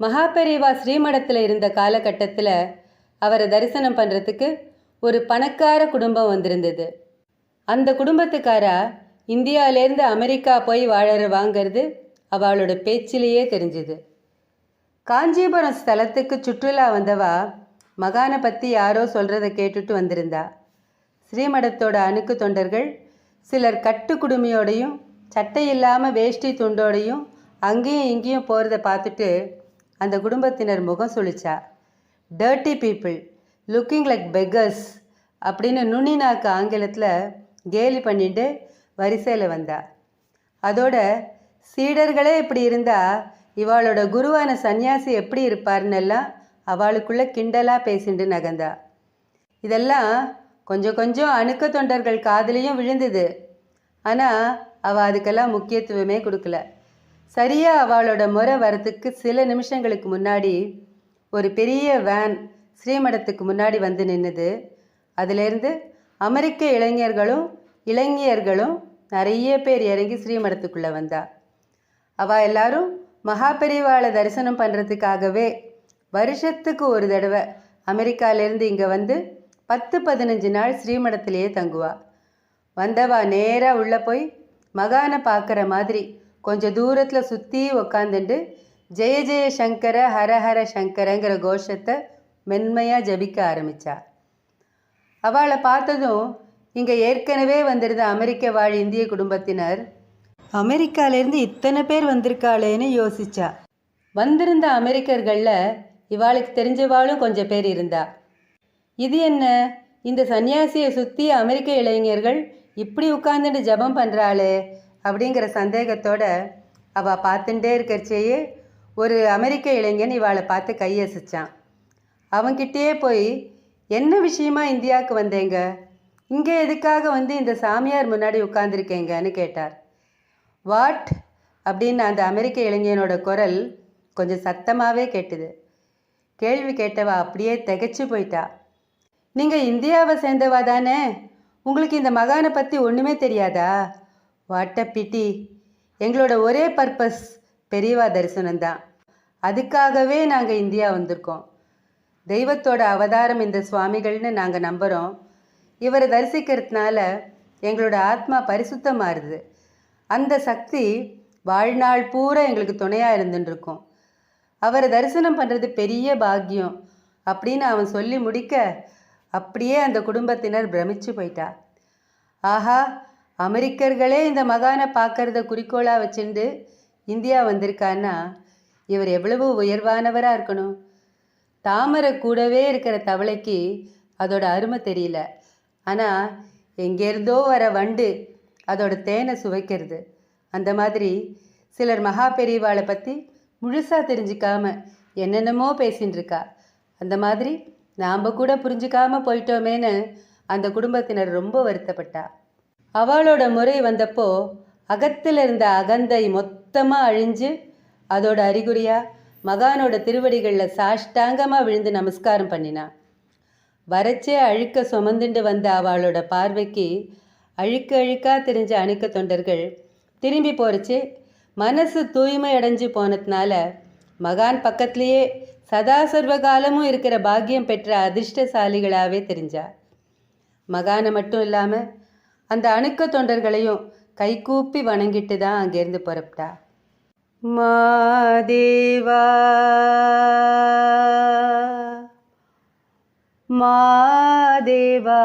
மகாபெரிவா ஸ்ரீமடத்தில் இருந்த காலகட்டத்தில் அவரை தரிசனம் பண்ணுறதுக்கு ஒரு பணக்கார குடும்பம் வந்திருந்தது. அந்த குடும்பத்துக்காரா இந்தியாவிலேருந்து அமெரிக்கா போய் வாழற வாங்கிறது அவளோட பேச்சிலேயே தெரிஞ்சுது. காஞ்சிபுரம் ஸ்தலத்துக்கு சுற்றுலா வந்தவா மகானை பற்றி யாரோ சொல்கிறத கேட்டுட்டு வந்திருந்தா. ஸ்ரீமடத்தோட அணுக்கு தொண்டர்கள் சிலர் கட்டு குடுமையோடையும் சட்டை இல்லாமல் வேஷ்டி துண்டோடையும் அங்கேயும் இங்கேயும் போகிறத பார்த்துட்டு அந்த குடும்பத்தினர் முகம் சுழிச்சா dirty people looking like beggars அப்படின்னு நுனி நாக்கு ஆங்கிலத்தில் கேலி பண்ணிட்டு வரிசையில் வந்தா. அதோட சீடர்களே இப்படி இருந்தால் இவாளோட குருவான சன்னியாசி எப்படி இருப்பார்னு அவளுக்குள்ளே கிண்டலாக பேசிண்டு நகர்ந்தா இதெல்லாம் கொஞ்சம் கொஞ்சம் அணுக்க தொண்டர்கள் காதலையும் விழுந்தது. ஆனால் அவள் அதுக்கெல்லாம் முக்கியத்துவமே கொடுக்கல. சரியாக அவளோட முறை வரத்துக்கு சில நிமிஷங்களுக்கு முன்னாடி ஒரு பெரிய வேன் ஸ்ரீமடத்துக்கு முன்னாடி வந்து நின்றுது அதிலேருந்து அமெரிக்க இளைஞர்களும் இளைஞர்களும் நிறைய பேர் இறங்கி ஸ்ரீமடத்துக்குள்ளே வந்தா. அவள் எல்லாரும் மகாபெரிவாளை தரிசனம் பண்ணுறதுக்காகவே வருஷத்துக்கு ஒரு தடவை அமெரிக்காலேருந்து இங்கே வந்து பத்து பதினஞ்சு நாள் ஸ்ரீமடத்திலேயே தங்குவா. வந்தவா நேராக உள்ளே போய் மகானை பார்க்குற மாதிரி கொஞ்சம் தூரத்தில் சுற்றி உக்காந்துண்டு ஜெய ஜெய சங்கர ஹர ஹர சங்கரங்கிற கோஷத்தை மென்மையாக ஜபிக்க ஆரம்பித்தா அவளை பார்த்ததும் இங்கே ஏற்கனவே வந்திருந்த அமெரிக்க வாழ் இந்திய குடும்பத்தினர் அமெரிக்காலேருந்து இத்தனை பேர் வந்திருக்காளேன்னு யோசிச்சா. வந்திருந்த அமெரிக்கர்களில் இவாளுக்கு தெரிஞ்சவாளும் கொஞ்சம் பேர் இருந்தா. இது என்ன? இந்த சன்னியாசியை சுற்றி அமெரிக்க இளைஞர்கள் இப்படி உட்காந்துட்டு ஜெபம் பண்ணுறாளே அப்படிங்கிற சந்தேகத்தோட அவள் பார்த்துட்டே இருக்கிறச்சேயே ஒரு அமெரிக்க இளைஞன் இவாளை பார்த்து கையசிச்சான் அவன்கிட்டயே போய் என்ன விஷயமா இந்தியாவுக்கு வந்தேங்க? இங்கே எதுக்காக வந்து இந்த சாமியார் முன்னாடி உட்காந்துருக்கேங்கன்னு கேட்டார். வாட்? அப்படின்னு அந்த அமெரிக்க இளைஞனோட குரல் கொஞ்சம் சத்தமாகவே கேட்டுது. கேள்வி கேட்டவா அப்படியே திகைச்சு போயிட்டா. நீங்கள் இந்தியாவை சேர்ந்தவா தானே? உங்களுக்கு இந்த மகானை பற்றி ஒன்றுமே தெரியாதா? வாட்ட பிட்டி எங்களோட ஒரே பர்பஸ் பெரியவா தரிசனம்தான் அதுக்காகவே நாங்கள் இந்தியா வந்திருக்கோம். தெய்வத்தோட அவதாரம் இந்த சுவாமிகள்னு நாங்கள் நம்புகிறோம் இவரை தரிசிக்கிறதுனால எங்களோட ஆத்மா பரிசுத்தமாகுது அந்த சக்தி வாழ்நாள் பூரா எங்களுக்கு துணையாக இருந்துட்டுருக்கோம் அவரை தரிசனம் பண்ணுறது பெரிய பாக்கியம். அப்படின்னு அவன் சொல்லி முடிக்க அப்படியே அந்த குடும்பத்தினர் பிரமிச்சு போயிட்டா. ஆஹா அமெரிக்கர்களே இந்த மகானை பார்க்கறத குறிக்கோளாக வச்சுண்டு இந்தியா வந்திருக்கான்னா இவர் எவ்வளவு உயர்வானவராக இருக்கணும்? தாமரை கூடவே இருக்கிற தவளைக்கு அதோட அருமை தெரியல. ஆனால் எங்கேருந்தோ வர வண்டு அதோட தேனை சுவைக்கிறது. அந்த மாதிரி சிலர் மகா பெரியவாளை பற்றி முழுசாக தெரிஞ்சுக்காம என்னென்னமோ பேசின்னு இருக்கா அந்த மாதிரி நாம் கூட புரிஞ்சுக்காம போயிட்டோமேன்னு அந்த குடும்பத்தினர் ரொம்ப வருத்தப்பட்டா. அவளோட முறை வந்தப்போ அகத்தில் இருந்த அகந்தை மொத்தமாக அழிஞ்சு அதோட அறிகுறியாக மகானோட திருவடிகளில் சாஷ்டாங்கமாக விழுந்து நமஸ்காரம் பண்ணினான் வரைச்சே அழுக்க சுமந்துண்டு வந்த அவளோட பார்வைக்கு அழுக்க அழுக்கா தெரிஞ்ச அணுக்க தொண்டர்கள் திரும்பி போறச்சே மனசு தூய்மை அடைஞ்சு போனதுனால மகான் பக்கத்துலேயே சதா சர்வ காலமும் இருக்கிற பாக்கியம் பெற்ற அதிர்ஷ்டசாலிகளாகவே தெரிஞ்சா? மகானை மட்டும் இல்லாமல் அந்த அணுக்க தொண்டர்களையும் கைகூப்பி வணங்கிட்டு தான் அங்கேருந்து புறப்பட்டா. மாதேவா மாதேவா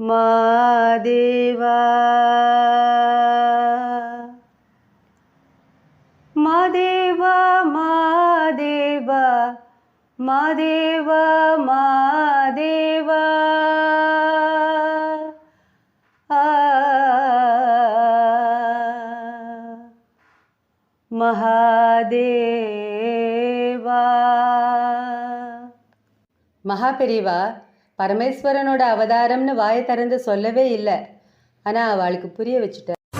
மாதேவா. மாதேவா மாதேவா மாதேவா மாதேவா. ஆ. மகாதேவா. மகாபெரிவா பரமேஸ்வரனோட அவதாரம்னு வாயை திறந்து சொல்லவே இல்லை. ஆனால் அவளுக்கு புரிய